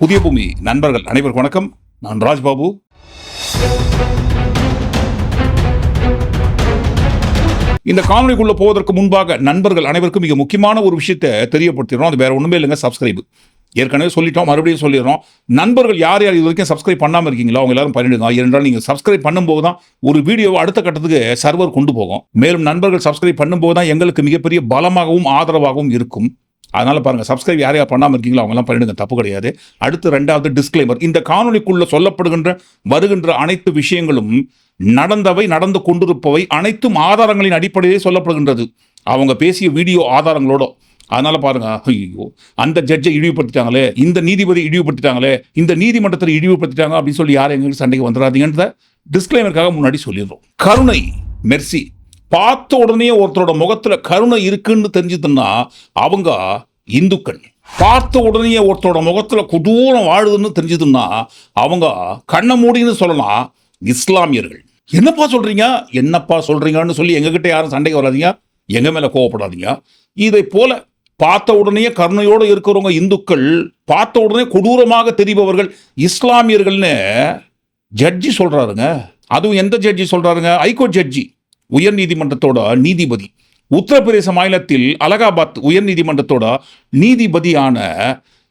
புதிய பூமி நண்பர்கள் அனைவருக்கும் வணக்கம். நான் ராஜ்பாபு. இந்த காணொலிக்குள்ள போவதற்கு முன்பாக நண்பர்கள் அனைவருக்கும் மிக முக்கியமான ஒரு விஷயத்தை தெரியப்படுத்திடுறோம். அது வேற ஒண்ணுமே இல்லைங்க சப்ஸ்கிரைப் ஏற்கனவே சொல்லிட்டோம் மறுபடியும் சொல்லிடுறோம். நண்பர்கள் யார் யார் இது வரைக்கும் சப்ஸ்கிரைப் பண்ணாமல் இருக்கீங்களோ அவங்க எல்லாரும் பண்ணிடுங்க. ஏனென்றால் நீங்கள் சப்ஸ்கிரைப் பண்ணும்போது தான் ஒரு வீடியோவை அடுத்த கட்டத்துக்கு சர்வர் கொண்டு போகும். மேலும் நண்பர்கள் சப்ஸ்கிரைப் பண்ணும்போது தான் எங்களுக்கு மிகப்பெரிய பலமாகவும் ஆதரவாகவும் இருக்கும். அதனால் பாருங்க சப்ஸ்கிரைப் யார் யார் பண்ணாமல் இருக்கீங்களோ அவங்கலாம் பண்ணிடுங்க தப்பு கிடையாது. அடுத்து ரெண்டாவது டிஸ்க்ளைமர் இந்த காணொலிக்குள்ளே சொல்லப்படுகின்ற வருகின்ற அனைத்து விஷயங்களும் நடந்தவை நடந்து கொண்டிருப்பவை அனைத்தும் ஆதாரங்களின் அடிப்படையிலே சொல்லப்படுகின்றது. அவங்க பேசிய வீடியோ ஆதாரங்களோட. அதனால் பாருங்க ஐயோ அந்த ஜட்ஜை இழிவுபடுத்திட்டாங்களே இந்த நீதிபதி இழிவுபடுத்திட்டாங்களே இந்த நீதிமன்றத்தில் இழிவுபடுத்திட்டாங்க அப்படின்னு சொல்லி யாரும் எங்களுக்கு சண்டைக்கு வந்துடாதீங்கன்ற டிஸ்க்ளைமருக்காக முன்னாடி சொல்லிடுறோம். கருணை மெர்சி பார்த்த உடனே ஒருத்தரோட முகத்தில் கருணை இருக்குன்னு தெரிஞ்சதுன்னா அவங்க இந்துக்கள். பார்த்த உடனே ஒருத்தரோட முகத்தில் கொடூரம் வாழுதுன்னு தெரிஞ்சதுன்னா அவங்க கண்ணை மூடின்னு சொல்லலாம் இஸ்லாமியர்கள். என்னப்பா சொல்கிறீங்க என்னப்பா சொல்கிறீங்கன்னு சொல்லி எங்ககிட்ட யாரும் சண்டைக்கு வராதீங்க. எங்கள் மேலே கோவப்படாதீங்க. இதை போல பார்த்த உடனே கருணையோடு இருக்கிறவங்க இந்துக்கள் பார்த்த உடனே கொடூரமாக தெரிபவர்கள் இஸ்லாமியர்கள்னு ஜட்ஜி சொல்கிறாருங்க அதுவும் எந்த ஜட்ஜி சொல்கிறாருங்க ஹைகோர்ட் ஜட்ஜி உயர் நீதிமன்றத்தோட நீதிபதி. உத்தரப்பிரதேச மாநிலத்தில் அலகாபாத் உயர்நீதிமன்றத்தோட நீதிபதியான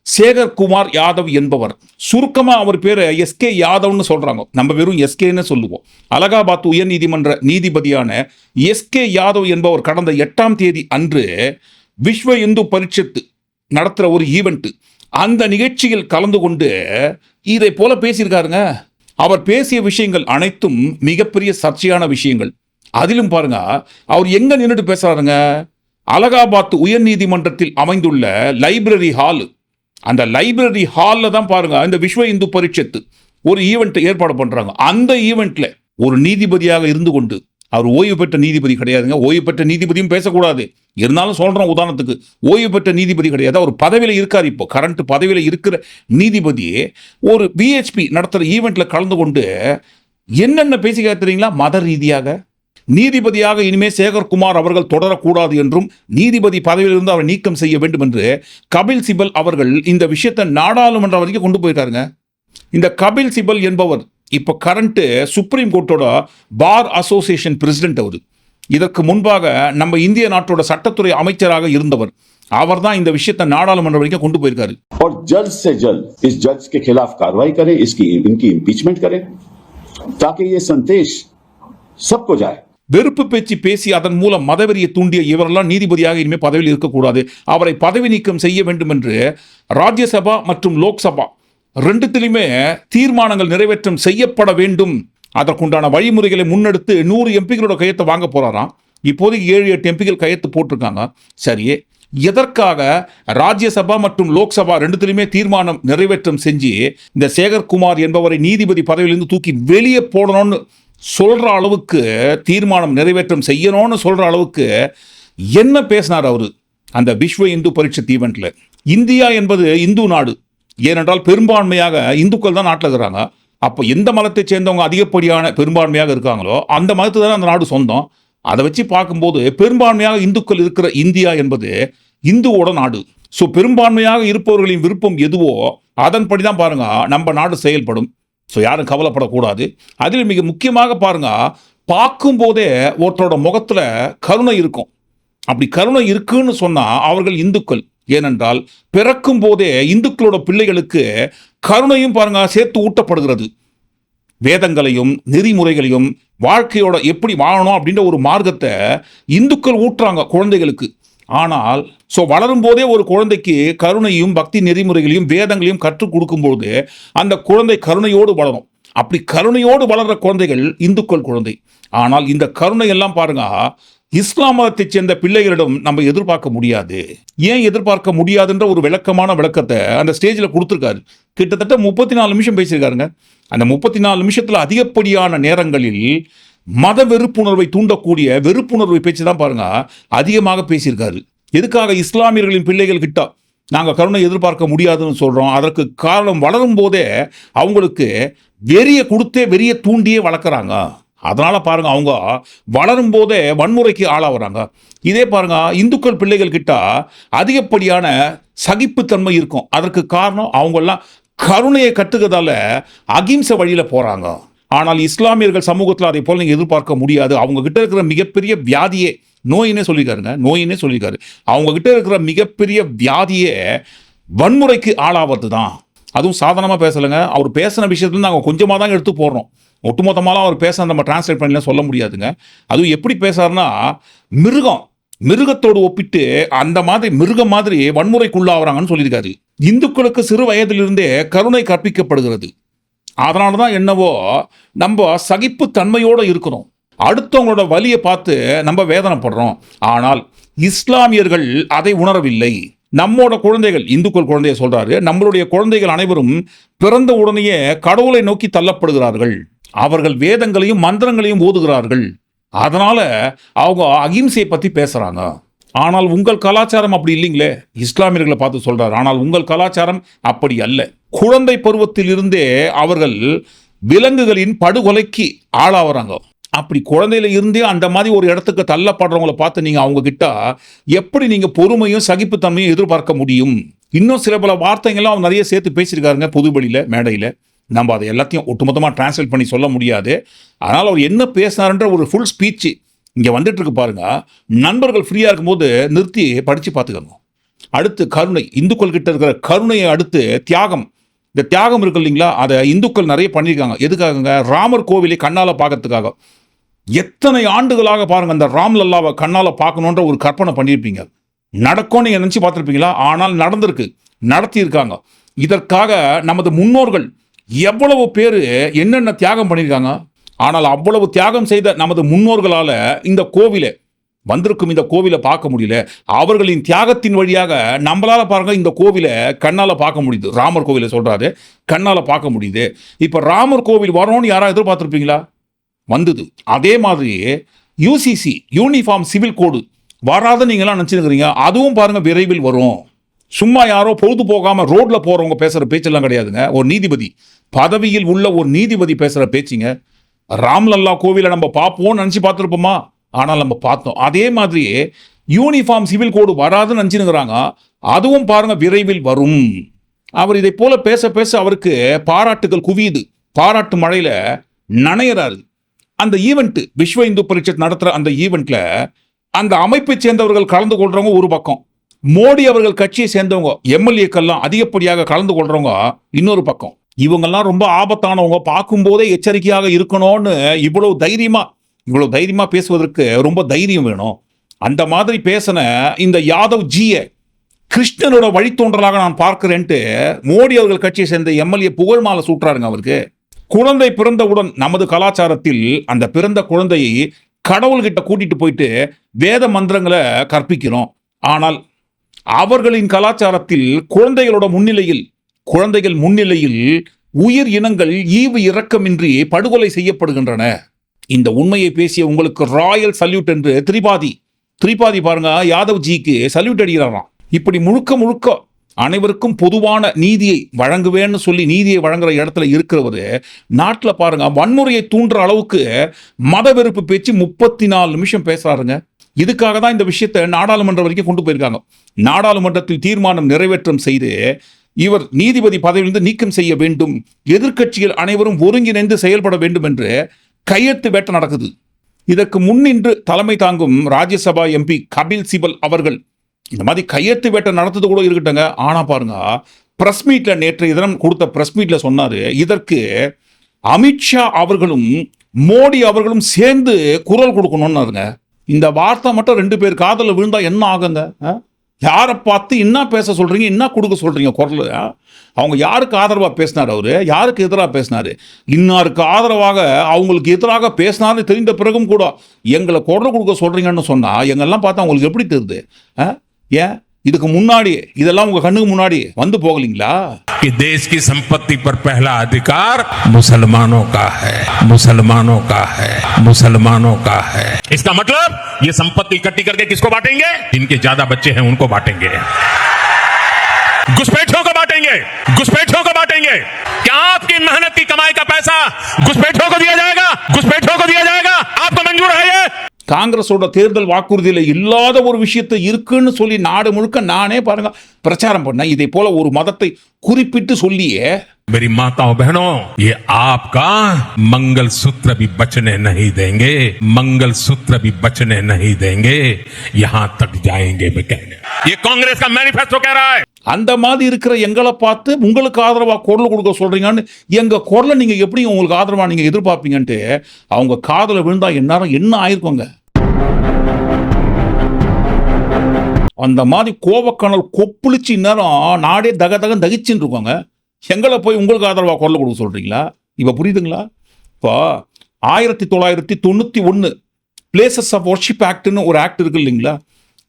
சேகர் குமார் யாதவ் என்பவர். சுருக்கமாக அவர் பேரை எஸ்கே யாதவ்னு சொல்கிறாங்க நம்ம வெறும் எஸ்கேன்னு சொல்லுவோம். அலகாபாத் உயர் நீதிமன்ற நீதிபதியான எஸ்கே யாதவ் என்பவர் கடந்த எட்டாம் தேதி அன்று விஸ்வ இந்து பரிஷத்து நடத்துகிற ஒரு ஈவெண்ட்டு அந்த நிகழ்ச்சியில் கலந்து கொண்டு இதை போல பேசியிருக்காருங்க. அவர் பேசிய விஷயங்கள் அனைத்தும் மிகப்பெரிய சர்ச்சையான விஷயங்கள். அதிலும் பாருங்க அவர் எங்க நின்றுட்டு பேசுறாருங்க? அலகாபாத் உயர்நீதிமன்றத்தில் அமைந்துள்ள லைப்ரரி ஹால் அந்த லைப்ரரி ஹாலில் தான் பாருங்க இந்த விஸ்வ இந்து பரிஷத்து ஒரு ஈவெண்ட் ஏற்பாடு பண்றாங்க. அந்த ஈவெண்ட்ல ஒரு நீதிபதியாக இருந்து கொண்டு அவர் ஓய்வு பெற்ற நீதிபதி கிடையாதுங்க. ஓய்வு பெற்ற நீதிபதியும் பேசக்கூடாது. இருந்தாலும் சொல்கிறோம் உதாரணத்துக்கு ஓய்வு பெற்ற நீதிபதி கிடையாது. அவர் பதவியில் இருக்கார் இப்போ. கரண்ட் பதவியில் இருக்கிற நீதிபதி ஒரு பிஹெச்பி நடத்துகிற ஈவெண்ட்டில் கலந்து கொண்டு என்னென்ன பேசி தெரியுங்களா? மத ரீதியாக? நீதிபதியாக இனிமே சேகர்குமார் அவர்கள் தொடரக்கூடாது என்றும் நீதிபதி பதவியிலிருந்து அவரை நீக்கம் செய்ய வேண்டும் என்று கபில் சிபல் அவர்கள் இந்த விஷயத்தை நாடாளுமன்றம் வரைக்கும் கொண்டு போயிருக்காருங்க இந்த கபில் சிபல் என்பவர் இப்போ கரண்ட் சுப்ரீம் கோர்ட்டோட பார் அசோசியேஷன் பிரசிடென்ட் அவர் இதற்கு முன்பாக நம்ம இந்திய நாட்டோட சட்டத்துறை அமைச்சராக இருந்தவர் அவர் தான் இந்த விஷயத்தை நாடாளுமன்றம் வரைக்கும் கொண்டு போயிருக்காரு और जल्द से जल्द इस जज के खिलाफ कार्रवाई करें इसकी इनकी इम्पीचमेंट करें ताकि ये संदेश सबको जाए வெறுப்பு பேச்சு பேசி அதன் மூலம் மதவெறியை தூண்டிய இவரெல்லாம் நீதிபதியாக இனிமேல் பதவியில் இருக்கக்கூடாது. அவரை பதவி நீக்கம் செய்ய வேண்டும் என்று ராஜ்யசபா மற்றும் லோக்சபா ரெண்டுத்திலுமே தீர்மானங்கள் நிறைவேற்றம் செய்யப்பட வேண்டும். அதற்குண்டான வழிமுறைகளை முன்னெடுத்து நூறு எம்பிகளோட கையத்தை வாங்க போகிறாராம் இப்போதைக்கு ஏழு எட்டு எம்பிகள் கையெழுத்து போட்டிருக்காங்க. சரி எதற்காக ராஜ்யசபா மற்றும் லோக்சபா ரெண்டுத்திலுமே தீர்மானம் நிறைவேற்றம் செஞ்சு இந்த சேகர்குமார் என்பவரை நீதிபதி பதவியிலிருந்து தூக்கி வெளியே போடணும்னு சொல்கிற அளவுக்கு தீர்மானம் நிறைவேற்றம் செய்யணும்னு சொல்கிற அளவுக்கு என்ன பேசினார் அவர்? அந்த விஸ்வ இந்து பரிஷத் ஈவெண்ட்டில் இந்தியா என்பது இந்து நாடு. ஏனென்றால் பெரும்பான்மையாக இந்துக்கள் தான் நாட்டில் இருக்கிறாங்க. அப்போ எந்த மதத்தை சேர்ந்தவங்க அதிகப்படியான பெரும்பான்மையாக இருக்காங்களோ அந்த மதத்து தானே அந்த நாடு சொந்தம். அதை வச்சு பார்க்கும்போது பெரும்பான்மையாக இந்துக்கள் இருக்கிற இந்தியா என்பது இந்துவோட நாடு. ஸோ பெரும்பான்மையாக இருப்பவர்களின் விருப்பம் எதுவோ அதன்படி தான் பாருங்கள் நம்ம நாடு செயல்படும். ஸோ யாரும் கவலைப்படக்கூடாது. அதில் மிக முக்கியமாக பாருங்க பார்க்கும்போதே ஒருத்தரோட முகத்தில் கருணை இருக்கும். அப்படி கருணை இருக்குன்னு சொன்னால் அவர்கள் இந்துக்கள். ஏனென்றால் பிறக்கும் போதே இந்துக்களோட பிள்ளைகளுக்கு கருணையும் பாருங்க சேர்த்து ஊட்டப்படுகிறது. வேதங்களையும் நெறிமுறைகளையும் வாழ்க்கையோட எப்படி வாழணும் அப்படின்ற ஒரு மார்க்கத்தை இந்துக்கள் ஊட்டுறாங்க குழந்தைகளுக்கு. ஆனால் ஸோ வளரும் போதே ஒரு குழந்தைக்கு கருணையும் பக்தி நெறிமுறைகளையும் வேதங்களையும் கற்றுக் கொடுக்கும்போது அந்த குழந்தை கருணையோடு வளரும். அப்படி கருணையோடு வளர்ற குழந்தைகள் இந்துக்கள் குழந்தை. ஆனால் இந்த கருணை எல்லாம் பாருங்க இஸ்லாம் மதத்தைச் சேர்ந்த பிள்ளைகளிடம் நம்ம எதிர்பார்க்க முடியாது. ஏன் எதிர்பார்க்க முடியாதுன்ற ஒரு விளக்கமான விளக்கத்தை அந்த ஸ்டேஜில் கொடுத்துருக்காரு. கிட்டத்தட்ட முப்பத்தி நாலு நிமிஷம் பேசியிருக்காருங்க. அந்த முப்பத்தி நாலு நிமிஷத்தில் அதிகப்படியான நேரங்களில் மத வெறுப்புணர்வை தூண்டக்கூடிய வெறுப்புணர்வை பேச்சு தான் பாருங்க அதிகமாக பேசியிருக்காரு. எதுக்காக இஸ்லாமியர்களின் பிள்ளைகள் கிட்ட? நாங்கள் கருணை எதிர்பார்க்க முடியாதுன்னு சொல்கிறோம் அதற்கு காரணம் வளரும் போதே அவங்களுக்கு வெறிய கொடுத்தே வெறிய தூண்டியே வளர்க்குறாங்க. அதனால் பாருங்க அவங்க வளரும் போதே வன்முறைக்கு ஆளாகிறாங்க. இதே பாருங்க இந்துக்கள் பிள்ளைகள் கிட்ட அதிகப்படியான சகிப்புத்தன்மை இருக்கும். அதற்கு காரணம் அவங்கெல்லாம் கருணையை கற்றுக்கிறதால அகிம்சை வழியில் போகிறாங்க ஆனால் இஸ்லாமியர்கள் சமூகத்தில் அதை போல் நீங்கள் எதிர்பார்க்க முடியாது. அவங்கக்கிட்ட இருக்கிற மிகப்பெரிய வியாதியே நோயினே சொல்லியிருக்காருங்க நோயினே சொல்லியிருக்காரு அவங்கக்கிட்ட இருக்கிற மிகப்பெரிய வியாதியே வன்முறைக்கு ஆளாவது தான். அதுவும் சாதாரணமாக பேசலைங்க. அவர் பேசின விஷயத்துல நாங்கள் கொஞ்சமாக தான் எடுத்து போடுறோம். ஒட்டுமொத்தமாலாம் அவர் பேச நம்ம டிரான்ஸ்லேட் பண்ணலாம் சொல்ல முடியாதுங்க. அதுவும் எப்படி பேசாருன்னா மிருகம் மிருகத்தோடு ஒப்பிட்டு அந்த மாதிரி மிருகம் மாதிரி வன்முறைக்குள்ளாகிறாங்கன்னு சொல்லியிருக்காரு. இந்துக்களுக்கு சிறு வயதிலிருந்தே கருணை கற்பிக்கப்படுகிறது. அதனால தான் என்னவோ நம்ம சகிப்பு தன்மையோடு இருக்கிறோம் அடுத்தவங்களோட வலியை பார்த்து நம்ம வேதனைப்படுறோம். ஆனால் இஸ்லாமியர்கள் அதை உணரவில்லை. நம்மோட குழந்தைகள் இந்துக்கள் குழந்தைய சொல்றாரு நம்மளுடைய குழந்தைகள் அனைவரும் பிறந்த உடனேயே கடவுளை நோக்கி தள்ளப்படுகிறார்கள். அவர்கள் வேதங்களையும் மந்திரங்களையும் ஓதுகிறார்கள். அதனால அவங்க அகிம்சையை பத்தி பேசுறாங்க. ஆனால் உங்கள் கலாச்சாரம் அப்படி இல்லைங்களே? இஸ்லாமியர்களை பார்த்து சொல்றாரு. ஆனால் உங்கள் கலாச்சாரம் அப்படி அல்ல. குழந்தை பருவத்தில் இருந்தே அவர்கள் விலங்குகளின் படுகொலைக்கு ஆளாகிறாங்க அப்படி குழந்தையில இருந்தே அந்த மாதிரி ஒரு இடத்துக்கு தள்ளப்படுறவங்கள பார்த்து நீங்கள் அவங்க கிட்ட எப்படி நீங்கள் பொறுமையும் சகிப்புத்தன்மையும் எதிர்பார்க்க முடியும்? இன்னும் சில பல வார்த்தைகள்லாம் அவங்க நிறைய சேர்த்து பேசியிருக்காருங்க பொதுவெளியில மேடையில். நம்ம அதை எல்லாத்தையும் ஒட்டுமொத்தமாக டிரான்ஸ்லேட் பண்ணி சொல்ல முடியாது. அதனால் அவர் என்ன பேசினாருன்ற ஒரு ஃபுல் ஸ்பீச் இங்கே வந்துட்டு இருக்கு பாருங்க. நண்பர்கள் ஃப்ரீயாக இருக்கும்போது நிறுத்தி படித்து பார்த்துக்கோங்க. அடுத்து கருணை இந்துக்கள் கிட்ட இருக்கிற கருணையை அடுத்து தியாகம். இந்த தியாகம் இருக்கு இல்லைங்களா? அதை இந்துக்கள் நிறைய பண்ணியிருக்காங்க. எதுக்காகங்க? ராமர் கோவிலை கண்ணால் பார்க்கறதுக்காக. எத்தனை ஆண்டுகளாக பாருங்கள் அந்த ராம்லல்லாவை கண்ணால் பார்க்கணுன்ற ஒரு கற்பனை பண்ணியிருப்பீங்க. நடக்கும்னு நீங்கள் நினச்சி பார்த்துருப்பீங்களா? ஆனால் நடந்திருக்கு. நடத்தியிருக்காங்க. இதற்காக நமது முன்னோர்கள் எவ்வளவு பேர் என்னென்ன தியாகம் பண்ணியிருக்காங்க? ஆனால் அவ்வளவு தியாகம் செய்த நமது முன்னோர்களால் இந்த கோவிலை வந்திருக்கும் இந்த கோவிலை பார்க்க முடியல. அவர்களின் தியாகத்தின் வழியாக நம்மளால பாருங்க இந்த கோவிலை கண்ணால் பார்க்க முடியுது. ராமர் கோவிலை சொல்கிறாரு கண்ணால் பார்க்க முடியுது. இப்போ ராமர் கோவில் வரோன்னு யாராவது எதிர்பார்த்துருப்பீங்களா? வந்தது. அதே மாதிரி யூசிசி யூனிஃபார்ம் சிவில் கோடு வராத நீங்களாம் நினச்சிருக்கிறீங்க. அதுவும் பாருங்கள் விரைவில் வரும். சும்மா யாரோ பொழுது போகாமல் ரோட்டில் போகிறவங்க பேசுகிற பேச்செல்லாம் கிடையாதுங்க. ஒரு நீதிபதி பதவியில் உள்ள ஒரு நீதிபதி பேசுகிற பேச்சுங்க. ராம்லல்லா கோவிலை நம்ம பார்ப்போம்னு நினச்சி பார்த்துருப்போமா? ஆனால் நம்ம பார்த்தோம். அதே மாதிரி யூனிஃபார்ம் சிவில் கோடு வராதுன்னு நினச்சினுங்கிறாங்க அதுவும் பாருங்கள் விரைவில் வரும். அவர் இதை போல பேச பேச அவருக்கு பாராட்டுகள் குவியுது. பாராட்டு மழையில் நனையிறாரு. அந்த ஈவெண்ட்டு விஸ்வ இந்து பரிஷத் நடத்துகிற அந்த ஈவெண்ட்டில் அந்த அமைப்பை சேர்ந்தவர்கள் கலந்து கொள்றவங்க ஒரு பக்கம். மோடி அவர்கள் கட்சியை சேர்ந்தவங்க எம்எல்ஏக்கள்லாம் அதிகப்படியாக கலந்து கொள்கிறவங்க இன்னொரு பக்கம். இவங்கெல்லாம் ரொம்ப ஆபத்தானவங்க. பார்க்கும்போதே எச்சரிக்கையாக இருக்கணும்னு இவ்வளவு தைரியமாக இவ்வளோ தைரியமாக பேசுவதற்கு ரொம்ப தைரியம் வேணும். அந்த மாதிரி பேசின இந்த யாதவ் ஜியை கிருஷ்ணனோட வழித்தோன்றலாக நான் பார்க்கிறேன்ட்டு மோடி அவர்கள் கட்சியை சேர்ந்த எம்எல்ஏ புகழ் மாலை சூட்டுறாருங்க அவருக்கு. குழந்தை பிறந்தவுடன் நமது கலாச்சாரத்தில் அந்த பிறந்த குழந்தையை கடவுள்கிட்ட கூட்டிட்டு போயிட்டு வேத மந்திரங்களை கற்பிக்கிறோம். ஆனால் அவர்களின் கலாச்சாரத்தில் குழந்தைகளோட முன்னிலையில் குழந்தைகள் முன்னிலையில் உயிர் இனங்கள் ஈவு இரக்கமின்றி படுகொலை செய்யப்படுகின்றன. இந்த உண்மையை பேசிய உங்களுக்கு ராயல் சல்யூட் என்று திரிபாதி. திரிபாதி பாருங்க யாதவ் ஜிக்கு சல்யூட் அடிக்கிறாராம். இப்படி முழுக்க முழுக்க அனைவருக்கும் பொதுவான நீதியை வழங்குவேன்னு சொல்லி நீதியை வழங்குற இடத்துல இருக்கிறவர் நாட்டில் பாருங்க வன்முறையை தூண்டுற அளவுக்கு மத வெறுப்பு பேச்சு முப்பத்தி நாலு நிமிஷம் பேசுறாருங்க. இதுக்காக தான் இந்த விஷயத்தை நாடாளுமன்றம் வரைக்கும் கொண்டு போயிருக்காங்க. நாடாளுமன்றத்தில் தீர்மானம் நிறைவேற்றம் செய்து இவர் நீதிபதி பதவியிலிருந்து நீக்கம் செய்ய வேண்டும். எதிர்க்கட்சிகள் அனைவரும் ஒருங்கிணைந்து செயல்பட வேண்டும் என்று கையெழுத்து வேட்டை நடக்குது. இதற்கு முன்னின்று தலைமை தாங்கும் ராஜ்யசபா எம்பி கபில் சிபல் அவர்கள் இந்த மாதிரி கையெழுத்து வேட்டை நடத்தது கூட இருக்கட்டங்க ஆனால் பாருங்க ப்ரெஸ் மீட்டில் நேற்று தினம் கொடுத்த ப்ரெஸ் மீட்டில் சொன்னார் இதற்கு அமித்ஷா அவர்களும் மோடி அவர்களும் சேர்ந்து குரல் கொடுக்கணும்னாருங்க. இந்த வார்த்தை மட்டும் ரெண்டு பேர் காதலில் விழுந்தா என்ன ஆகுங்க? யாரை பார்த்து என்ன பேச சொல்கிறீங்க என்ன கொடுக்க சொல்கிறீங்க குரல் அவங்க யாருக்கு ஆதரவாக பேசினார் அவர்? யாருக்கு எதிராக பேசினார்? இன்னாருக்கு ஆதரவாக அவங்களுக்கு எதிராக பேசினார்னு தெரிந்த பிறகும் கூட எங்களை குரல் கொடுக்க சொல்கிறீங்கன்னு சொன்னால் எங்கெல்லாம் பார்த்தா அவங்களுக்கு எப்படி தெரியுது? ஆ? ஏன்? இதுக்கு முன்னாடி இதெல்லாம் உங்க கண்ணுக்கு முன்னாடி வந்து போகலீங்களா कि देश की संपत्ति पर पहला अधिकार मुसलमानों का है मुसलमानों का है मुसलमानों का है इसका मतलब ये संपत्ति इकट्ठी करके किसको बांटेंगे जिनके ज्यादा बच्चे हैं उनको बांटेंगे घुसपैठियों को बांटेंगे घुसपैठियों को बांटेंगे காங்கிரஸோட தேர்தல் வாக்குறுதியில் இல்லாத ஒரு விஷயத்தை இருக்குன்னு சொல்லி நாடு முழுக்க நானே பாருங்க பிரச்சாரம் பண்ணேன் இதை போல ஒரு மதத்தை குறிப்பிட்டு சொல்லியே मेरी माताओं बहनों ये आपका मंगल सूत्र भी बचने नहीं देंगे मंगल सूत्र भी बचने नहीं देंगे यहां तक जाएंगे मैं कहने ये कांग्रेस का मैनिफेस्टो कह रहा है அந்த மாதிரி இருக்கிற எங்களை பார்த்து உங்களுக்கு ஆதரவா குரல் கொடுக்க சொல்றீங்கன்னு எங்க குரலை நீங்க எப்படி உங்களுக்கு ஆதரவா நீங்க எதிர்பார்ப்பீங்கன்ட்டு அவங்க காதல விழுந்தா எந்நேரம் என்ன ஆயிருக்கோங்க அந்த மாதிரி கோபக்கணல் கொப்புளிச்சு நேரம் நாடே தக தகன் தகிச்சுன்னு இருக்கோங்க எங்களை போய் உங்களுக்கு ஆதரவாக குரல் கொடுக்க சொல்கிறீங்களா இப்போ புரியுதுங்களா? இப்போ ஆயிரத்தி தொள்ளாயிரத்தி தொண்ணூற்றி ஒன்று பிளேசஸ் ஆஃப் ஒர்ஷிப் ஆக்ட்னு ஒரு ஆக்ட் இருக்கு இல்லைங்களா?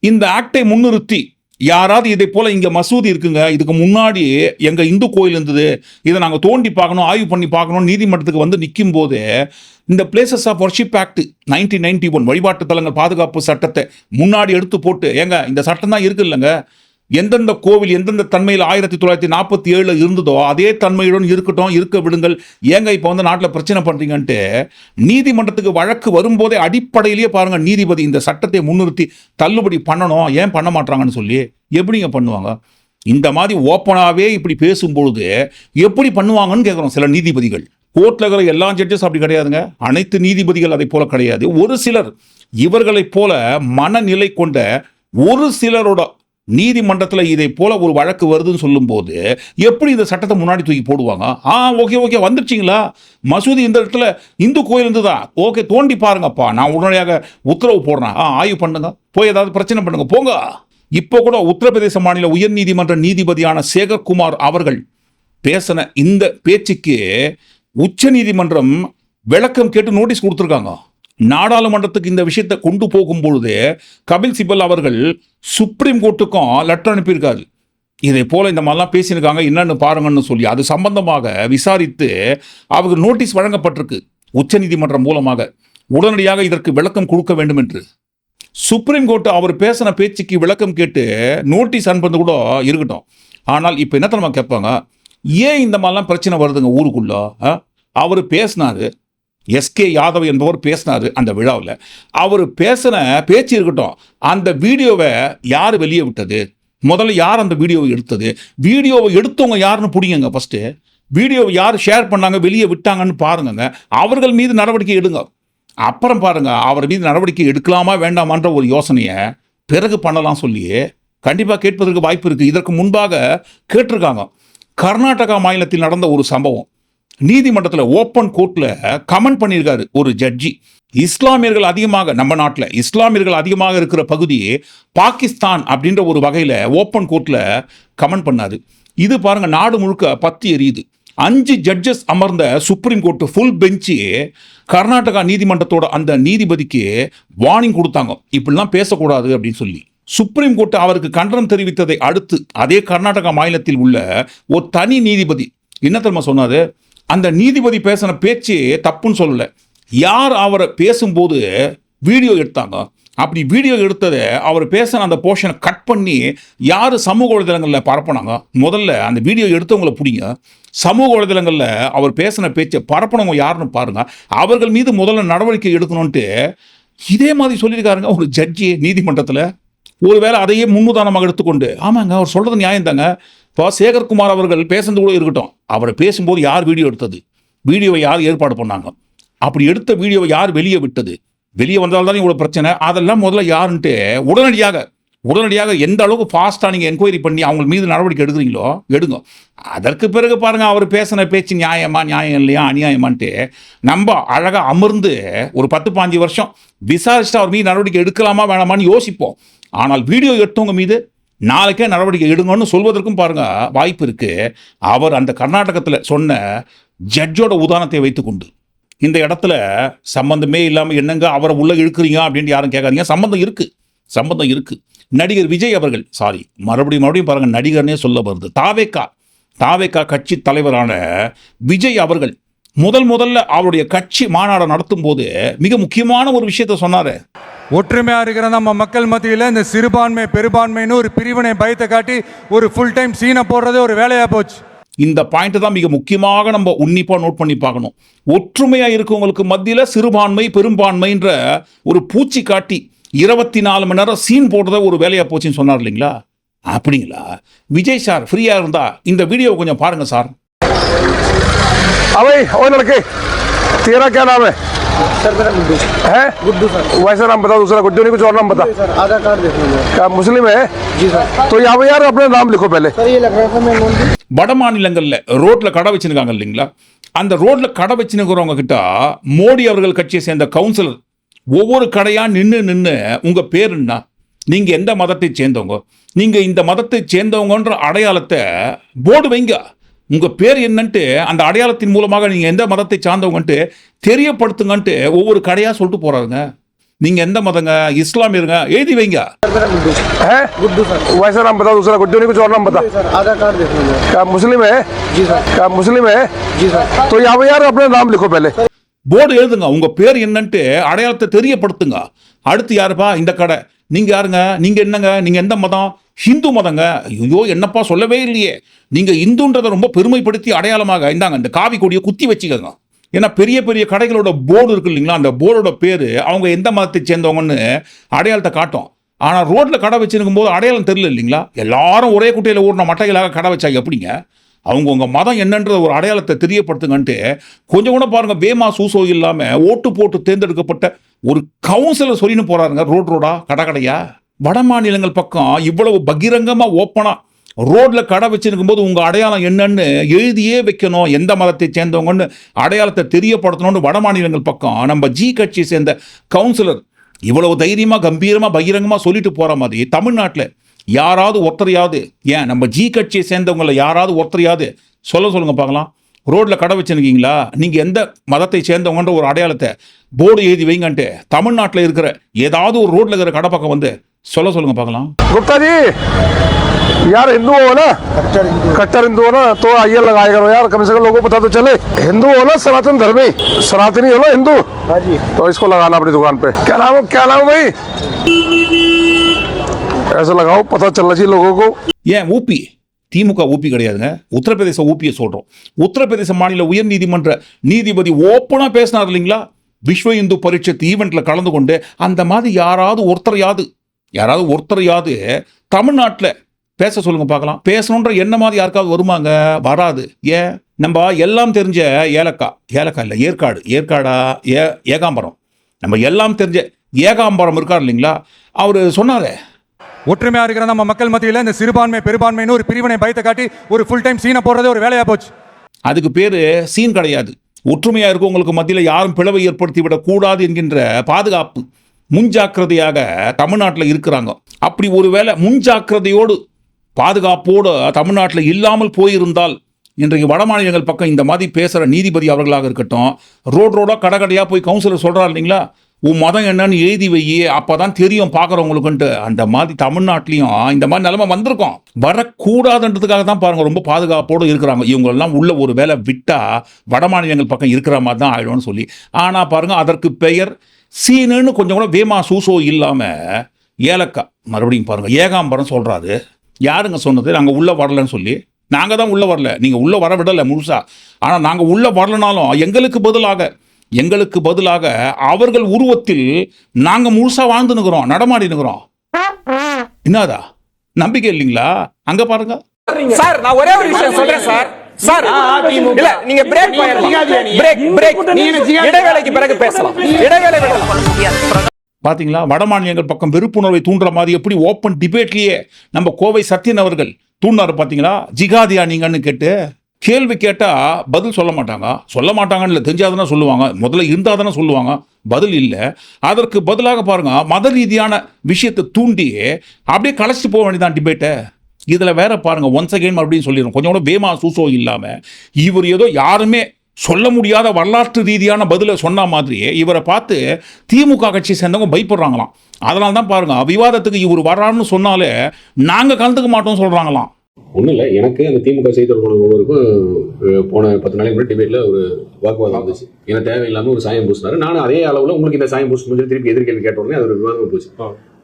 இந்த ஆக்டை முன்னிறுத்தி யாராவது இதை போல இங்க மசூதி இருக்குங்க. இதுக்கு முன்னாடி எங்க இந்து கோயில் இருந்தது. இதை நாங்க தோண்டி பார்க்கணும் ஆய்வு பண்ணி பார்க்கணும் நீதிமன்றத்துக்கு வந்து நிற்கும் போது இந்த places of worship act nineteen ninety one வழிபாட்டு தலங்கள் பாதுகாப்பு சட்டத்தை முன்னாடி எடுத்து போட்டு ஏங்க இந்த சட்டம் தான் இருக்கு இல்லைங்க. எந்தெந்த கோவில் எந்தெந்த தன்மையில் ஆயிரத்தி தொள்ளாயிரத்தி நாற்பத்தி ஏழில் இருந்ததோ அதே தன்மையுடன் இருக்கட்டும் இருக்க விடுங்கள். ஏங்க இப்போ வந்து நாட்டில் பிரச்சனை பண்ணுறீங்கன்ட்டு நீதிமன்றத்துக்கு வழக்கு வரும்போதே அடிப்படையிலேயே பாருங்கள் நீதிபதி இந்த சட்டத்தை முன்னிறுத்தி தள்ளுபடி பண்ணணும் ஏன் பண்ண மாட்டாங்கன்னு சொல்லி எப்படிங்க பண்ணுவாங்க? இந்த மாதிரி ஓப்பனாகவே இப்படி பேசும்பொழுது எப்படி பண்ணுவாங்கன்னு கேட்குறோம் சில நீதிபதிகள். கோர்ட்டில் இருக்கிற எல்லா ஜட்ஜஸ் அப்படி கிடையாதுங்க. அனைத்து நீதிபதிகள் அதை போல கிடையாது. ஒரு சிலர் இவர்களைப் போல மனநிலை கொண்ட ஒரு சிலரோட நீதிமன்றத்தில் இதை போல ஒரு வழக்கு வருதுன்னு சொல்லும்போது எப்படி இந்த சட்டத்தை முன்னாடி தூக்கி போடுவாங்க? ஆ ஓகே ஓகே வந்துருச்சிங்களா? மசூதி இந்த இடத்துல இந்து கோயில் இருந்துதா? ஓகே தோண்டி பாருங்கப்பா. நான் உடனடியாக உத்தரவு போடுறேன். ஆ ஆய்வு பண்ணுங்க. போய் ஏதாவது பிரச்சனை பண்ணுங்க. போங்க. இப்போ கூட உத்தரப்பிரதேச மாநில உயர்நீதிமன்ற நீதிபதியான சேகர்குமார் அவர்கள் பேசின இந்த பேச்சுக்கு உச்ச நீதிமன்றம் விளக்கம் கேட்டு நோட்டீஸ் கொடுத்துருக்காங்க. நாடாளுமன்றத்துக்கு இந்த விஷயத்தை கொண்டு போகும் பொழுது கபில் சிபல் அவர்கள் சுப்ரீம் கோர்ட்டுக்கும் லெட்டர் அனுப்பியிருக்காரு. இதே போல் இந்த மாதிரிலாம் பேசியிருக்காங்க என்னென்னு பாருங்கன்னு சொல்லி அது சம்பந்தமாக விசாரித்து அவருக்கு நோட்டீஸ் வழங்கப்பட்டிருக்கு உச்சநீதிமன்றம் மூலமாக. உடனடியாக இதற்கு விளக்கம் கொடுக்க வேண்டும் என்று. சுப்ரீம் கோர்ட் அவர் பேசின பேச்சுக்கு விளக்கம் கேட்டு நோட்டீஸ் அனுப்புறது கூட இருக்கட்டும். ஆனால் இப்போ என்ன நம்ம கேட்பாங்க? ஏன் இந்த மாதிரிலாம் பிரச்சனை வருதுங்க ஊருக்குள்ள? அவர் பேசினாரு எஸ்கே யாதவ் என்பவர் பேசினாரு அந்த விழாவில். அவர் பேசின பேச்சு இருக்கட்டும் அந்த வீடியோவை யார் வெளியே விட்டது? முதல்ல யார் அந்த வீடியோவை எடுத்தது? வீடியோவை எடுத்தவங்க யாருன்னு பிடிங்க ஃபஸ்ட்டு வீடியோவை யார் ஷேர் பண்ணாங்க வெளியே விட்டாங்கன்னு பாருங்கங்க. அவர்கள் மீது நடவடிக்கை எடுங்க. அப்புறம் பாருங்க அவர் மீது நடவடிக்கை எடுக்கலாமா வேண்டாமான்ற ஒரு யோசனையை பிறகு பண்ணலாம் சொல்லி கண்டிப்பாக கேட்பதற்கு வாய்ப்பு இருக்குது இதற்கு முன்பாக கேட்டிருக்காங்க. கர்நாடகா மாநிலத்தில் நடந்த ஒரு சம்பவம். நீதிமன்றத்தில் ஓப்பன் கோர்ட்டில் கமெண்ட் பண்ணியிருக்காரு ஒரு ஜட்ஜி இஸ்லாமியர்கள் அதிகமாக நம்ம நாட்டில் இஸ்லாமியர்கள் அதிகமாக இருக்கிற பகுதி பாகிஸ்தான் அப்படின்ற ஒரு வகையில் ஓப்பன் கோர்ட்டில் கமெண்ட் பண்ணாரு. இது பாருங்கள் நாடு முழுக்க பத்தி எரியுது. அஞ்சு ஜட்ஜஸ் அமர்ந்த supreme court full bench Karnataka நீதிமன்றத்தோட அந்த நீதிபதிக்கு வார்னிங் கொடுத்தாங்க. இப்படிலாம் பேசக்கூடாது அப்படின்னு சொல்லி. சுப்ரீம் கோர்ட் அவருக்கு கண்டனம் தெரிவித்ததை அடுத்து அதே கர்நாடகா மாநிலத்தில் உள்ள ஒரு தனி நீதிபதி என்ன தெரியுமா சொன்னார்? அந்த நீதிபதி பேசின பேச்சு தப்புன்னு சொல்லலை. யார் அவரை பேசும்போது வீடியோ எடுத்தாங்க? அப்படி வீடியோ எடுத்ததை அவர் பேசின அந்த போர்ஷனை கட் பண்ணி யார் சமூக வலைதளங்களில் பரப்புனாங்க? முதல்ல அந்த வீடியோ எடுத்தவங்களை பிடிங்க. சமூக வலைதளங்களில் அவர் பேசின பேச்சை பரப்புனவங்க யாருன்னு பாருங்கள் அவர்கள் மீது முதல்ல நடவடிக்கை எடுக்கணும்ன்ட்டு இதே மாதிரி சொல்லியிருக்காருங்க ஒரு ஜட்ஜி நீதிமன்றத்தில். ஒருவேளை அதையே முன்னுதாரணமாக எடுத்துக்கொண்டு. ஆமாங்க அவர் சொல்கிறது நியாயம் தாங்க இப்போ சேகர்குமார் அவர்கள் பேசுனது கூட இருக்கட்டும். அவர் பேசும்போது யார் வீடியோ எடுத்தது? வீடியோவை யார் ஏற்பாடு பண்ணாங்க? அப்படி எடுத்த வீடியோவை யார் வெளியே விட்டது? வெளியே வந்தால் தானே இவ்வளோ பிரச்சனை? அதெல்லாம் முதல்ல யாருன்ட்டு உடனடியாக உடனடியாக எந்த அளவுக்கு ஃபாஸ்ட்டாக நீங்கள் என்கொயரி பண்ணி அவங்க மீது நடவடிக்கை எடுக்கிறீங்களோ எடுங்க. அதற்கு பிறகு பாருங்கள் அவர் பேசின பேச்சு நியாயமா நியாயம் இல்லையா அநியாயமான்ட்டு நம்ம அழகாக அமர்ந்து ஒரு பத்து பாஞ்சு வருஷம் விசாரிச்சுட்டு அவர் மீது நடவடிக்கை எடுக்கலாமா வேணாமான்னு யோசிப்போம். ஆனால் வீடியோ எடுத்தவங்க மீது நாளைக்கே நடவடிக்கை எடுங்கன்னு சொல்வதற்கும் பாருங்க வாய்ப்பு இருக்கு. அவர் அந்த கர்நாடகத்தில் சொன்ன ஜட்ஜோட உதாரணத்தை வைத்துக்கொண்டு இந்த இடத்துல சம்பந்தமே இல்லாமல் என்னங்க அவரை உள்ளே இழுக்கிறீங்க அப்படின்னு யாரும் கேட்காதீங்க. சம்பந்தம் இருக்கு. சம்பந்தம் இருக்கு. நடிகர் விஜய் அவர்கள் சாரி மறுபடியும் மறுபடியும் பாருங்க நடிகர்னே சொல்ல வருது. தாவேக்கா தாவேக்கா கட்சி தலைவரான விஜய் அவர்கள் முதல் முதல்ல அவருடைய கட்சி மாநாடு நடத்தும் போது மிக முக்கியமான ஒரு விஷயத்த சொன்னார். ஒற்றுமையாக இருக்கிற நம்ம மக்கள் மத்தியில் இந்த சிறுபான்மை பெரும்பான்மைன்னு ஒரு பிரிவினை பயத்தை காட்டி ஒரு ஃபுல் டைம் சீனை போடுறதே ஒரு வேலையாக போச்சு. இந்த பாயிண்ட் தான் மிக முக்கியமாக நம்ம உன்னிப்பாக நோட் பண்ணி பார்க்கணும். ஒற்றுமையாக இருக்கவங்களுக்கு மத்தியில் சிறுபான்மை பெரும்பான்மைன்ற ஒரு பூச்சி காட்டி இருபத்தி நாலு மணி நேரம் சீன் போடுறத ஒரு வேலையாக போச்சுன்னு சொன்னார் இல்லைங்களா? அப்படிங்களா? விஜய் சார் ஃப்ரீயாக இருந்தா இந்த வீடியோவை கொஞ்சம் பாருங்கள் சார் அவை நடக்கு தீரா கேளாவே है सर मेरा गुड्डू है गुड्डू सर वैसा नाम बता दूसरा गुड्डू नहीं कुछ और नाम बता सर आधार कार्ड देख लीजिए क्या मुस्लिम है जी सर तो यहाँ पे यार अपना नाम लिखो पहले सर ये लग रहा था मैं लोन வட மாநிலங்களில் ரோட்ல கடை வச்சிருக்காங்க இல்லைங்களா அந்த ரோட்ல கடை வச்சுருக்கிறவங்க கிட்ட மோடி அவர்கள் கட்சியை சேர்ந்த கவுன்சிலர் ஒவ்வொரு கடையா நின்று நின்று உங்க பேர் என்ன நீங்க எந்த மதத்தை சேர்ந்தவங்க நீங்க இந்த மதத்தை சேர்ந்தவங்கன்ற அடையாளத்தை போர்டு வைங்க உங்க பேர் என்னன்ட்டு அந்த அடையாளத்தின் மூலமாக நீங்க எந்த மதத்தை சார்ந்தவங்கன்ட்டு தெரியப்படுத்துங்கன்ட்டு ஒவ்வொரு கடையா சொல்லிட்டு போறாருங்க நீங்க எந்த மதங்க இஸ்லாமியருங்க எழுதி வைங்க सर मेरा गुड्डू है गुड्डू सर वैसा नाम बता दूसरा गुड्डू नहीं कुछ और नाम बता सर आधार कार्ड देख लीजिए क्या मुस्लिम है जी सर क्या मुस्लिम है जी सर तो यहाँ पे यार अपना नाम लिखो पहले போர்டு எழுதுங்க உங்க பேர் என்னன்ட்டு அடையாளத்தை தெரியப்படுத்துங்க அடுத்து யாருப்பா இந்த கடை நீங்கள் யாருங்க? நீங்கள் என்னங்க? நீங்கள் எந்த மதம்? ஹிந்து மதங்க. ஐயோ என்னப்பா சொல்லவே இல்லையே. நீங்கள் இந்துன்றதை ரொம்ப பெருமைப்படுத்தி அடையாளமாக இந்தாங்க இந்த காவி கொடியை குத்தி வச்சுக்கோங்க. ஏன்னா பெரிய பெரிய கடைகளோட போர்டு இருக்கு இல்லைங்களா? அந்த போர்டோட பேர் அவங்க எந்த மதத்தை சேர்ந்தவங்கன்னு அடையாளத்தை காட்டும். ஆனால் ரோட்டில் கடை வச்சுருக்கும் போது அடையாளம் தெரியல இல்லைங்களா? எல்லாரும் ஒரே குட்டையில் ஓடின மட்டைகளாக கடை வச்சாங்க. எப்படிங்க? அவங்க உங்கள் மதம் என்னன்றது ஒரு அடையாளத்தை தெரியப்படுத்துங்கன்ட்டு கொஞ்சம் கூட பாருங்கள் பேமா சூசோ இல்லாமல் ஓட்டு போட்டு தேர்ந்தெடுக்கப்பட்ட ஒரு கவுன்சிலர் சொல்லின்னு போகிறாருங்க ரோட் ரோடா? கடை கடையா? வட மாநிலங்கள் பக்கம் இவ்வளவு பகிரங்கமாக ஓப்பனாக ரோட்ல கடை வச்சிருக்கும் போது உங்க அடையாளம் என்னன்னு எழுதியே வைக்கணும். எந்த மதத்தை சேர்ந்தவங்கன்னு அடையாளத்தை தெரியப்படுத்தணும்னு வட மாநிலங்கள் பக்கம் நம்ம ஜி கட்சியை சேர்ந்த கவுன்சிலர் இவ்வளவு தைரியமா கம்பீரமா பகிரங்கமா சொல்லிட்டு போற மாதிரி தமிழ்நாட்டில் யாராவது ஒருத்தரையாவது ஏன் நம்ம ஜி கட்சியை சேர்ந்தவங்கள யாராவது ஒருத்தரையாவது சொல்ல சொல்லுங்க பார்க்கலாம். ரோட்ல கடை வச்சிருக்கீங்களா நீங்க எந்த மதத்தை சேர்ந்தவங்கன்ற ஒரு அடையாளத்தை போர்டு எழுதி வைங்கன்ட்டு தமிழ்நாட்டில் இருக்கிற ஏதாவது ஒரு ரோட்ல இருக்கிற கடை பக்கம் வந்து சொல்ல சொல்லுங்க பார்க்கலாம் गुप्ता जी यार हिंदू हो ना कट्टर हिंदू कट्टर हिंदू हो ना तो आइए लगाया करो यार कम से कम लोगों को पता तो चले हिंदू हो ना सनातन धर्मी सनातनी हो ना हिंदू हाँ जी तो इसको लगाना अपनी दुकान पे क्या नाम है क्या नाम है भाई ऐसे लगाओ पता चलना चाहिए लोगों को ஏன் ஊபி திமுக ஊபி கிடையாதுங்க. உத்தரப்பிரதேச ஊபியை சொல்கிறோம் உத்தரப்பிரதேச மாநில உயர் நீதிமன்ற நீதிபதி ஓப்பனாக பேசினார் இல்லைங்களா? விஸ்வ இந்து பரிஷத் ஈவெண்ட்டில் கலந்து கொண்டு அந்த மாதிரி யாராவது ஒருத்தரையாவது யாராவது ஒருத்தரையாவது தமிழ்நாட்டில் பேச சொல்லுங்க பார்க்கலாம். பேசணுன்ற என்ன மாதிரி யாருக்காவது வருமாங்க? வராது. ஏன்? நம்ம எல்லாம் தெரிஞ்ச ஏலக்காய் ஏலக்கா இல்லை ஏற்காடு ஏற்காடா ஏ ஏகாம்பரம். நம்ம எல்லாம் தெரிஞ்ச ஏகாம்பரம் இருக்கார் இல்லைங்களா? அவர் சொன்னாரே ஒற்றுமையா இருக்கிற நம்ம மக்கள் மத்தியில் இந்த சிறுபான்மை பெரும்பான்மைன்னு ஒரு பிரிவினை பயத்தை காட்டி ஒரு ஃபுல் டைம் சீனை போடுறதே ஒரு வேலையா போச்சு. அதுக்கு பேர் சீன் கிடையாது. ஒற்றுமையாக இருக்கவங்களுக்கு மத்தியில் யாரும் பிளவை ஏற்படுத்தி விடக்கூடாது என்கின்ற பாதுகாப்பு முன்ஜாக்கிரதையாக தமிழ்நாட்டில் இருக்கிறாங்க. அப்படி ஒருவேளை முன்ஜாக்கிரதையோடு பாதுகாப்போடு தமிழ்நாட்டில் இல்லாமல் போயிருந்தால் இன்றைக்கு வட மாநிலங்கள் பக்கம் இந்த மாதிரி பேசுகிற நீதிபதி அவர்களாக இருக்கட்டும் ரோடு ரோடாக கடை கடையாக போய் கவுன்சிலர் சொல்கிறார் இல்லைங்களா? உன் மதம் என்னன்னு எழுதி வை அப்போ தான் தெரியும் பார்க்குறவங்களுக்குன்ட்டு. அந்த மாதிரி தமிழ்நாட்டிலையும் இந்த மாதிரி நிலமை வந்திருக்கோம். வரக்கூடாதுன்றதுக்காக தான் பாருங்கள் ரொம்ப பாதுகாப்போடு இருக்கிறாங்க. இவங்களெல்லாம் உள்ள ஒரு வேலை விட்டால் வட மாநிலங்கள் பக்கம் இருக்கிற மாதிரி தான் ஆயிடும்னு சொல்லி. ஆனால் பாருங்கள் அதற்கு பெயர் சீனுன்னு கொஞ்சம் கூட வேமா சூசோ இல்லாமல் ஏலக்காய். மறுபடியும் பாருங்கள் ஏகாம்பரம் சொல்கிறாரு யாருங்க சொன்னது? நாங்கள் உள்ளே வரலன்னு சொல்லி. நாங்கள் தான் உள்ளே வரல. நீங்கள் உள்ளே வர விடலை முழுசா. ஆனால் நாங்கள் உள்ளே வரலனாலும் எங்களுக்கு பதிலாக எங்களுக்கு பதிலாக அவர்கள் உருவத்தில் நாங்கள் முழுசா வாழ்ந்துனுக்குறோம் நடமாடினுக்குறோம் என்னதா? நம்பிக்கை இல்லைங்களா? அங்க பாருங்க. சார் நான் ஒரே ஒரு விஷயம் சொல்றேன் சார். சார் இல்ல நீங்க பிரேக் பிரேக் பிரேக் இடைவேளைக்கு பிறகு பேசலாம். இடைவேளை பாத்தீங்களா? வட மாநிலங்கள் பக்கம் வெறுப்புணர்வை தூண்டுற மாதிரி எப்படி ஓப்பன் டிபேட்லயே நம்ம கோவை சத்யன் அவர்கள் தூண்டினாரு பாத்தீங்களா? ஜிகாதியா நீங்கன்னு கேட்டு. கேள்வி கேட்டால் பதில் சொல்ல மாட்டாங்க. சொல்ல மாட்டாங்கன்னு இல்லை தான் சொல்லுவாங்க. முதல்ல இருந்தால் தானே சொல்லுவாங்க. பதில் இல்லை. அதற்கு பதிலாக பாருங்க மத ரீதியான விஷயத்தை தூண்டி அப்படியே கலைச்சிட்டு போக வேண்டியதான் டிபேட்டை. இதில் வேற பாருங்க ஒன்ஸ் அகெயின் அப்படின்னு சொல்லிடுறோம். கொஞ்சம் கூட வேமா சூசோ இல்லாமல் இவர் ஏதோ யாருமே சொல்ல முடியாத வரலாற்று ரீதியான பதிலை சொன்ன மாதிரியே இவரை பார்த்து திமுக கட்சி சேர்ந்தவங்க பயப்படுறாங்களாம். அதனால தான் பாருங்கள் விவாதத்துக்கு இவர் வர்றாருன்னு சொன்னாலே நாங்கள் கலந்துக்க மாட்டோம் சொல்கிறாங்களாம் ஒன்றும் இல்லை. எனக்கு அந்த திமுக செய்தி தொடர்பாளர் ஒருவருக்கும் போன பத்து நாளைக்கு முன்னாடி டிபேட்ல ஒரு வாக்குவாதம் வந்துச்சு. ஏன்னா தேவையில்லாம ஒரு சாயம் பூசினாரு. நானும் அதே அளவுல உங்களுக்கு இந்த சாயம் பூசணும் சொல்லி திருப்பி எதிர்கேள்வி கேட்ட உடனே அது ஒரு விவாதம் போச்சு.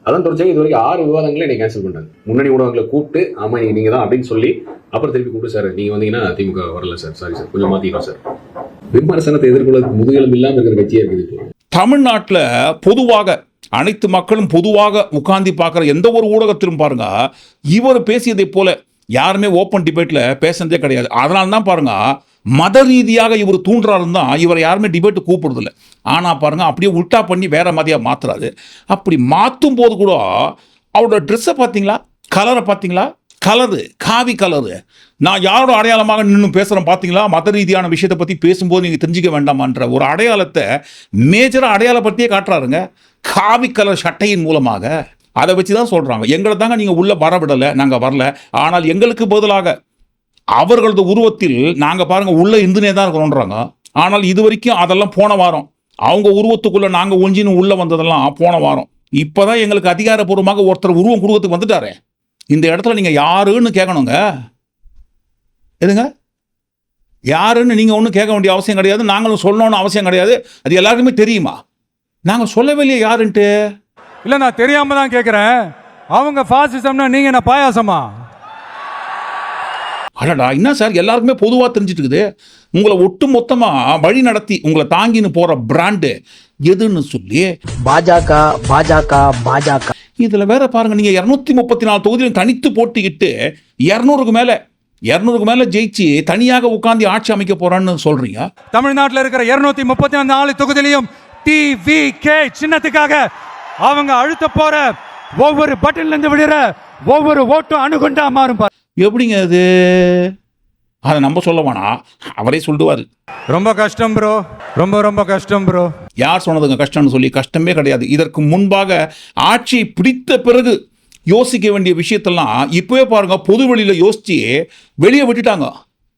அதான் தொடர்ச்சியாக இது வரைக்கும் ஆறு விவாதங்களை என்னை கேன்சல் பண்ணாங்க முன்னணி ஊடகங்களை கூப்பிட்டு ஆமா நீங்க நீங்க தான் அப்படின்னு சொல்லி அப்புறம் திருப்பி கூப்பிட்டு சார் நீங்க வந்தீங்கன்னா திமுக வரல சார். Sorry sir. கொஞ்சம் மாத்திக்கலாம் சார். விமர்சனத்தை எதிர்கொள்ள முதுகெலும் இல்லாம இருக்கிற கட்சியா இருக்குது இப்போ. தமிழ்நாட்டில் பொதுவாக அனைத்து மக்களும் பொதுவாக உட்கார்ந்து பார்க்குற எந்த ஒரு ஊடகத்திலும் பாருங்க இவர் பேசியதைப் போல யாருமே ஓப்பன் டிபேட்டில் பேசுனதே கிடையாது. அதனால தான் பாருங்க மத ரீதியாக இவர் தூண்டுறாருன்னு தான் இவரை யாருமே டிபேட்டு கூப்பிடுறதில்ல. ஆனால் பாருங்கள் அப்படியே உல்டா பண்ணி வேறு மாதிரியாக மாற்றுறாரு அப்படி மாற்றும் போது கூட அவரோட ட்ரெஸ்ஸை பார்த்தீங்களா கலரை பார்த்தீங்களா கலரு காவி கலரு நான் யாரோட அடையாளமாக நின்று பேசுகிறேன் பார்த்தீங்களா மத ரீதியான விஷயத்தை பற்றி பேசும்போது நீங்கள் தெரிஞ்சிக்க வேண்டாமான்ற ஒரு அடையாளத்தை மேஜராக அடையாளப்படுத்தியே காட்டுறாருங்க. காவி கலர் சட்டையின் மூலமாக. அதை வச்சு தான் சொல்கிறாங்க எங்களை தாங்க நீங்கள் உள்ளே வர விடலை நாங்கள் வரல. ஆனால் எங்களுக்கு பதிலாக அவர்களது உருவத்தில் நாங்கள் பாருங்கள் உள்ளே இருந்துனே தான் இருக்கிறோன்றாங்க. ஆனால் இது வரைக்கும் அதெல்லாம் போன வாரம் அவங்க உருவத்துக்குள்ளே நாங்கள் ஒஞ்சின்னு உள்ளே வந்ததெல்லாம் போன வாரம். இப்போ தான் எங்களுக்கு அதிகாரப்பூர்வமாக ஒருத்தர் உருவம் கொடுக்கறதுக்கு வந்துட்டாரே. இந்த இடத்துல நீங்கள் யாருன்னு கேட்கணுங்க. எதுங்க? யாருன்னு நீங்கள் ஒன்றும் கேட்க வேண்டிய அவசியம் கிடையாது. நாங்களும் சொல்லணும்னு அவசியம் கிடையாது. அது எல்லாருக்குமே தெரியுமா? நாங்கள் சொல்லவே இல்லையே யாருன்ட்டு. இல்ல நான் தெரியாம தான் கேக்குறேன். அவங்க பாசிசம்னா நீங்க என்ன பாயாசமா? அடடா என்ன சார்? எல்லாருக்குமே பொதுவாக தெரிஞ்சிட்டு இருக்குது உங்களை ஒட்டு மொத்தமாக வழி நடத்தி உங்களை தாங்கின்னு போகிற பிராண்டு எதுன்னு சொல்லி. பாஜக பாஜக பாஜக. இதில் வேற பாருங்க நீங்கள் இரநூத்தி முப்பத்தி நாலு தொகுதியிலும் தனித்து போட்டிக்கிட்டு இரநூறுக்கு மேலே இரநூறுக்கு மேலே ஜெயிச்சு தனியாக உட்காந்து ஆட்சி அமைக்க போறான்னு சொல்றீங்க? தமிழ்நாட்டில் இருக்கிற இருநூத்தி முப்பத்தி நாலு தொகுதியிலையும் டி வி கே சின்னத்துக்காக அவங்க அழுத்த போற ஒவ்வொரு பட்டன்ல இருந்து விடுற ஒவ்வொரு ஓட்டும் அணுகுண்டா மாறும். எப்படிங்க அது? அதை நம்ம சொல்ல அவரே சொல்லுவார். ரொம்ப கஷ்டம் ப்ரோ ரொம்ப ரொம்ப கஷ்டம் ப்ரோ யார் சொன்னதுங்க கஷ்டம்னு சொல்லி? கஷ்டமே கிடையாது. இதற்கு முன்பாக ஆட்சியை பிடித்த பிறகு யோசிக்க வேண்டிய விஷயத்தெல்லாம் இப்போவே பாருங்க பொது வெளியில் யோசிச்சு வெளியே விட்டுட்டாங்க.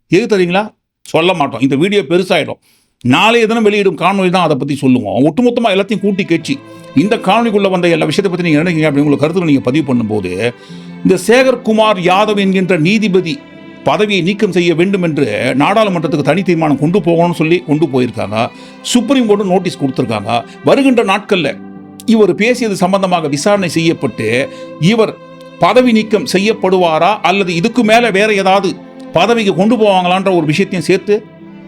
எது தெரியுங்களா? சொல்ல மாட்டோம். இந்த வீடியோ பெருசாயிடும். நாளைய தினம் வெளியிடும் காணொலி தான் அதை பற்றி சொல்லுவோம். ஒட்டுமொத்தமாக எல்லாத்தையும் கூட்டி கேட்சி இந்த காணொலிக்குள்ளே வந்த எல்லா விஷயத்தை பற்றி நீங்கள் நினைக்கிறீங்க அப்படி உங்களுக்கு கருத்தில் நீங்கள் பதிவு பண்ணும்போது இந்த சேகர்குமார் யாதவ் என்கின்ற நீதிபதி பதவியை நீக்கம் செய்ய வேண்டும் என்று நாடாளுமன்றத்துக்கு தனி தீர்மானம் கொண்டு போகணும்னு சொல்லி கொண்டு போயிருக்காங்க. சுப்ரீம் கோர்ட்டு நோட்டீஸ் கொடுத்துருக்காங்க. வருகின்ற நாட்களில் இவர் பேசியது சம்பந்தமாக விசாரணை செய்யப்பட்டு இவர் பதவி நீக்கம் செய்யப்படுவாரா அல்லது இதுக்கு மேலே வேற ஏதாவது பதவிக்கு கொண்டு போவாங்களான்ற ஒரு விஷயத்தையும் சேர்த்து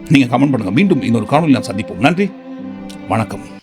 நீங்கள் கமெண்ட் பண்ணுங்கள் மீண்டும் இன்னொரு காணொலி நான் சந்திப்போம். நன்றி. வணக்கம்.